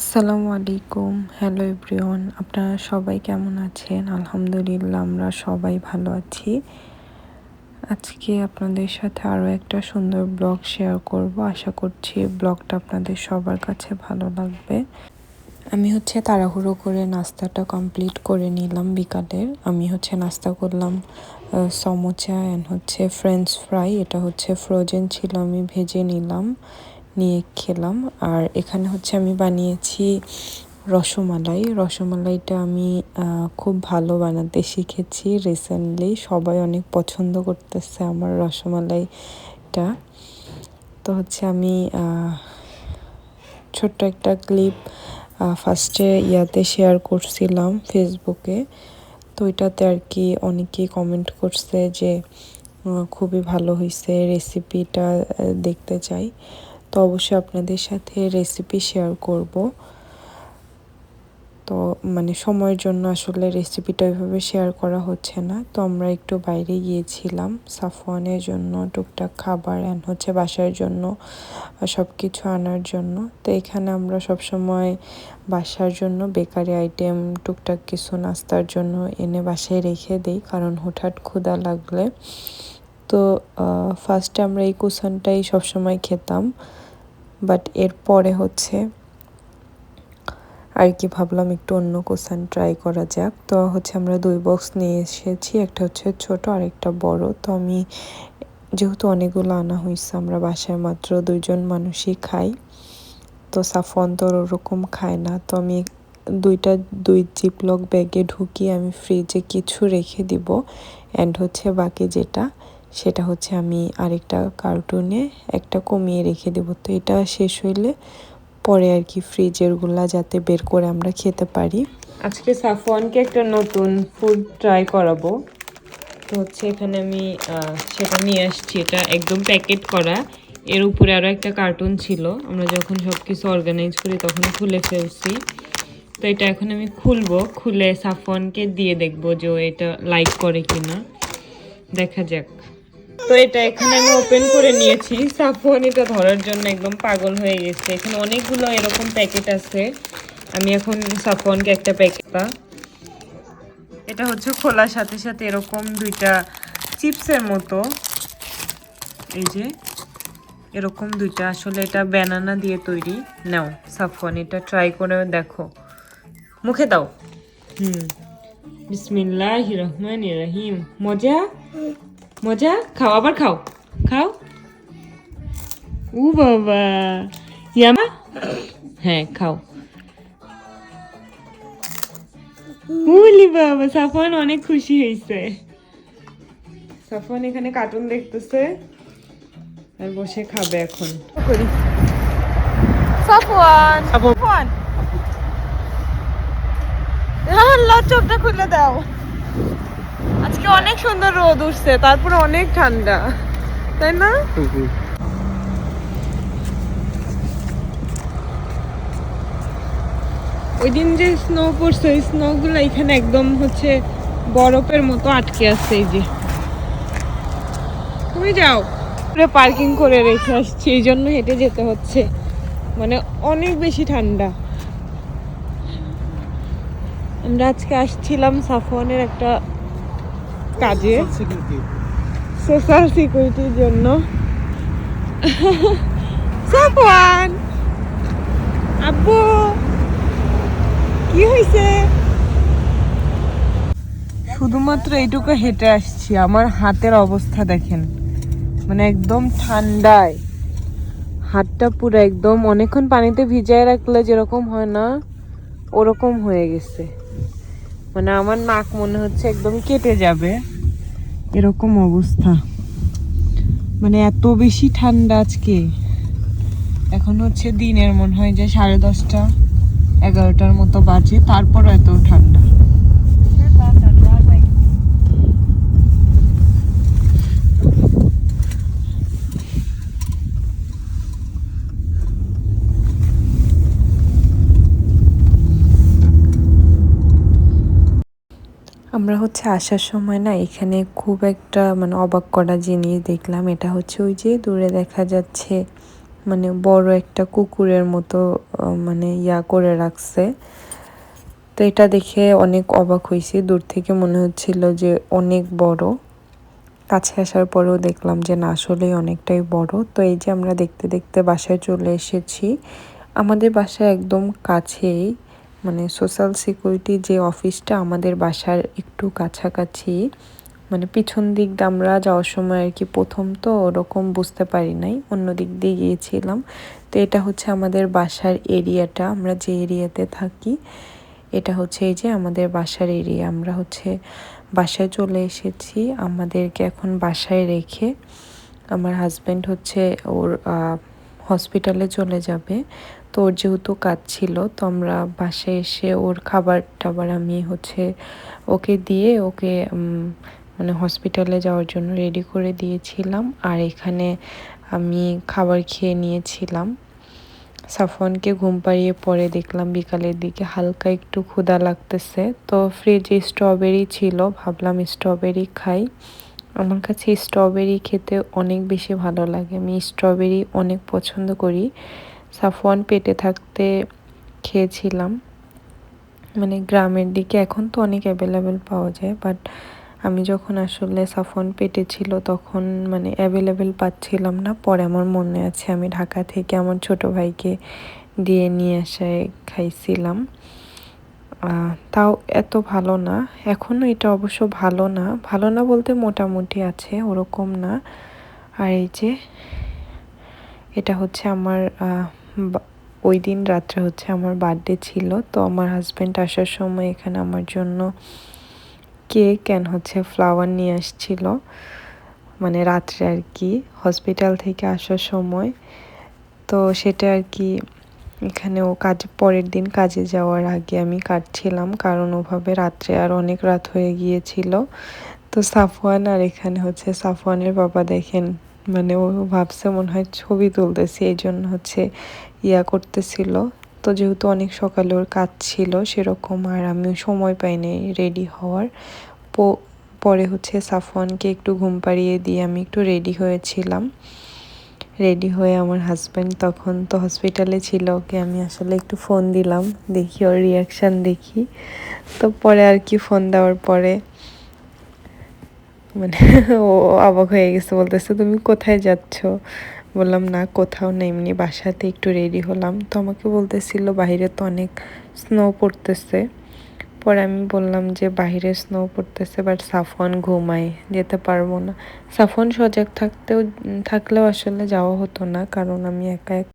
আসসালামু আলাইকুম। Hello everyone আপনারা সবাই কেমন আছেন? আলহামদুলিল্লাহ, আমরা সবাই ভালো আছি। আজকে আপনাদের সাথে আরও একটা সুন্দর ব্লগ শেয়ার করব। আশা করছি ব্লগটা আপনাদের সবার কাছে ভালো লাগবে। আমি হচ্ছে তাড়াহুড়ো করে নাস্তাটা কমপ্লিট করে নিলাম বিকালের। আমি হচ্ছে নাস্তা করলাম সমোচা অ্যান্ড হচ্ছে ফ্রেঞ্চ ফ্রাই এটা হচ্ছে ফ্রোজেন ছিল, আমি ভেজে নিলাম। নিয়ে খেলাম। আর এখানে হচ্ছে আমি বানিয়েছি রসমালাই। রসমালাইটা আমি খুব ভালো বানাতে শিখেছি রিসেন্টলি সবাই অনেক পছন্দ করতেছে আমার রসমালাইটা। তো হচ্ছে আমি ছোট্ট একটা ক্লিপ ফার্স্টে ইয়াতে শেয়ার করছিলাম ফেসবুকে তো এটাতে আর কি অনেকেই কমেন্ট করছে যে খুবই ভালো হয়েছে রেসিপিটা দেখতে চাই। তো অবশ্যই আপনাদের সাথে রেসিপি শেয়ার করব। তো মানে সময়ের জন্য আসলে রেসিপিটা ওইভাবে শেয়ার করা হচ্ছে না। তো আমরা একটু বাইরে গিয়েছিলাম, সাফওয়ানের জন্য, টুকটাক খাবার অ্যান্ড হচ্ছে বাসার জন্য সব কিছু আনার জন্য। তো এখানে আমরা সব সময় বাসার জন্য বেকারি আইটেম টুকটাক কিছু নাস্তার জন্য এনে বাসায় রেখে দিই কারণ হঠাৎ ক্ষুধা লাগলে। তো ফার্স্টে আমরা এই কুশনটাই সবসময় খেতাম। বাট এরপরে হচ্ছে, আর কি ভাবলাম একটু অন্য কোসান ট্রাই করা যাক। তো হচ্ছে আমরা দুই বক্স নিয়ে এসেছি, একটা হচ্ছে ছোট আর একটা বড়। তো আমি, যেহেতু অনেকগুলো আনা হয়েছে, আমরা বাসায় মাত্র দুইজন মানুষই খাই। তো সাফন তো ওরকম খায় না। তো আমি দুইটা, দুই জিপলক ব্যাগে ঢুকিয়ে আমি ফ্রিজে কিছু রেখে দিব। অ্যান্ড হচ্ছে বাকি যেটা সেটা হচ্ছে আমি আরেকটা কার্টুনে একটা কমিয়ে রেখে দেবো। তো এটা শেষ হইলে পরে আর কি ফ্রিজেরগুলা যাতে বের করে আমরা খেতে পারি। আজকে সাফওয়ানকে একটা নতুন ফুড ট্রাই করাবো। তো হচ্ছে এখানে আমি সেটা নিয়ে আসছি। এটা একদম প্যাকেট করা। এর উপরে আরও একটা কার্টুন ছিল। আমরা যখন সব কিছু অর্গানাইজ করি তখন খুলে ফেলছি। তো এটা এখন আমি খুলবো। খুলে সাফওয়ানকে দিয়ে দেখব যে এটা লাইক করে কিনা। দেখা যাক। তো এটা এখানে আমি ওপেন করে নিয়েছি। সাফওয়ান এটা ধরার জন্য একদম পাগল হয়ে গেছে। এখানে অনেকগুলো এরকম প্যাকেট আছে। আমি এখন সাফওয়ানকে একটা প্যাকেট পা। এটা হচ্ছে খোলার সাথে সাথে এরকম দুইটা চিপসের মতো। এই যে, এরকম দুইটা। আসলে এটা ব্যানানা দিয়ে তৈরি। নাও, সাফওয়ান, এটা ট্রাই করে দেখো। মুখে দাও। হুম। বিসমিল্লাহ রহমান রহিম। মজা? মজা? খাও আবার খাও। খাও। উ বাবা। ইয়ামা? হ্যাঁ খাও। উলি বাবা সাফন অনেক খুশি হয়েছে সাফন এখানে কার্টুন দেখতেছে। আর বসে খাবে এখন। সাফওয়ান। সাফওয়ান। হ্যাঁ চোখটা খুলে দাও। আজকে অনেক সুন্দর রোদ উঠছে, তারপরে অনেক ঠান্ডা, তাই না? ওই দিন যে স্নো পড়ছে, ওই স্নোগুলো এখানে একদম হচ্ছে বরফের মতো আটকে আছে, এই যে। তুমি যাও। পার্কিং করে রেখে আসছি, এই জন্য হেঁটে যেতে হচ্ছে। মানে অনেক বেশি ঠান্ডা। আমরা আজকে আসছিলাম সাফওয়ানের একটা কাজে। সোশ্যাল সিকিউরিটির জন্য। সাফওয়ান! আব্বু! কি হয়েছে শুধুমাত্র এইটুকু হেঁটে আসছি। আমার হাতের অবস্থা দেখেন। মানে একদম ঠান্ডায়। হাতটা পুরো একদম অনেকক্ষণ পানিতে ভিজায় রাখলে যেরকম হয় না ওরকম হয়ে গেছে। মানে আমার নাক মনে হচ্ছে একদম কেটে যাবে। এরকম অবস্থা। মানে এত বেশি ঠান্ডা আজকে। এখন হচ্ছে দিনের মনে হয় যে সাড়ে দশটা, এগারোটার মতো বাজে, তারপরও এত ঠান্ডা। আমরা হচ্ছে আসার সময় না এখানে খুব একটা মানে অবাক করা জিনিস দেখলাম। এটা হচ্ছে ওই যে দূরে দেখা যাচ্ছে মানে বড় একটা কুকুরের মতো মানে ইয়া করে রাখছে। তো এটা দেখে অনেক অবাক হয়েছি। দূর থেকে মনে হচ্ছিল যে অনেক বড়। কাছে আসার পরেও দেখলাম যে না, আসলেই অনেকটাই বড়। তো এই যে আমরা দেখতে দেখতে বাসায় চলে এসেছি। আমাদের বাসায় একদম কাছেই। মানে সোশ্যাল সিকিউরিটি যে অফিসটা আমাদের বাসার একটু কাছাকাছি মানে পিছন দিক দিয়ে আমরা যাওয়ার সময় আর কি প্রথম তো ওরকম বুঝতে পারি নাই, অন্য দিক দিয়ে গিয়েছিলাম। তো এটা হচ্ছে আমাদের বাসার এরিয়াটা আমরা যে এরিয়াতে থাকি, এটা হচ্ছে এই যে আমাদের বাসার এরিয়া আমরা হচ্ছে বাসায় চলে এসেছি, আমাদেরকে এখন বাসায় রেখে, আমার হাজব্যান্ড হচ্ছে ওর হসপিটালে চলে যাবে। তো ওর যেহেতু কাজ ছিল, তো আমরা বাসায় এসে ওর খাবার টাবার আমি হচ্ছে ওকে দিয়ে ওকে মানে হসপিটালে যাওয়ার জন্য রেডি করে দিয়েছিলাম। আর এখানে আমি খাবার খেয়ে নিয়েছিলাম। সাফওয়ানকে ঘুম পাড়িয়ে পরে দেখলাম বিকালের দিকে হালকা একটু ক্ষুধা লাগতেছে। তো ফ্রিজে স্ট্রবেরি ছিল, ভাবলাম স্ট্রবেরি খাই। আমার কাছে স্ট্রবেরি খেতে অনেক বেশি ভালো লাগে। আমি স্ট্রবেরি অনেক পছন্দ করি। সাফওয়ান পেটে থাকতে খেয়েছিলাম। মানে গ্রামের দিকে এখন তো অনেক অ্যাভেলেবেল পাওয়া যায় বাট আমি যখন আসলে সাফন পেটে ছিল তখন মানে অ্যাভেলেবেল পাচ্ছিলাম না। পরে আমার মনে আছে, আমি ঢাকা থেকে আমার ছোট ভাইকে দিয়ে নিয়ে আসায় খাইছিলাম। তাও এত ভালো না। এখনও এটা অবশ্য ভালো না। ভালো না বলতে মোটামুটি আছে, ওরকম না। আর এই যে, এটা হচ্ছে আমার ওই দিন রাত্রে হচ্ছে আমার বার্থডে ছিল। তো আমার হাজব্যান্ড আসার সময় এখানে আমার জন্য কেক অ্যান্ড হচ্ছে ফ্লাওয়ার নিয়ে আসছিল। মানে রাত্রে আর কি হসপিটাল থেকে আসার সময়। তো সেটা আর কি এখানে ও কাজ, পরের দিন কাজে যাওয়ার আগে আমি কাটছিলাম, কারণ ওভাবে রাত্রে আর অনেক রাত হয়ে গিয়েছিল। তো সাফওয়ান আর এখানে হচ্ছে সাফওয়ানের বাবা দেখেন মানে ও ভাবছে মনে হয় ছবি তুলতেছি, এই জন্য হচ্ছে ইয়া করতেছিল। তো যেহেতু অনেক সকালে ওর কাজ ছিল সেরকম আর আমি সময় পাইনি রেডি হওয়ার পরে হচ্ছে সাফওয়ানকে একটু ঘুম পাড়িয়ে দিয়ে আমি একটু রেডি হয়েছিলাম। রেডি হয়ে আমার হাজব্যান্ড তখন তো হসপিটালে ছিল, ওকে আমি আসলে একটু ফোন দিলাম, দেখি ওর রিয়াকশান দেখি। তো পরে আর কি ফোন দেওয়ার পরে মানে ও অবাক হয়ে গেছে, বলতেছে, তুমি কোথায় যাচ্ছ? বললাম, না, কোথাও না এমনি বাসাতে একটু রেডি হলাম। তো আমাকে বলতেছিল, বাইরে তো অনেক স্নো পড়তেছে। পরে আমি বললাম যে বাহিরে স্নো পড়তেছে বাট সাফন ঘুমায়, যেতে পারব না। সাফন সজাগ থাকতেও থাকলেও আসলে যাওয়া হতো না, কারণ আমি একা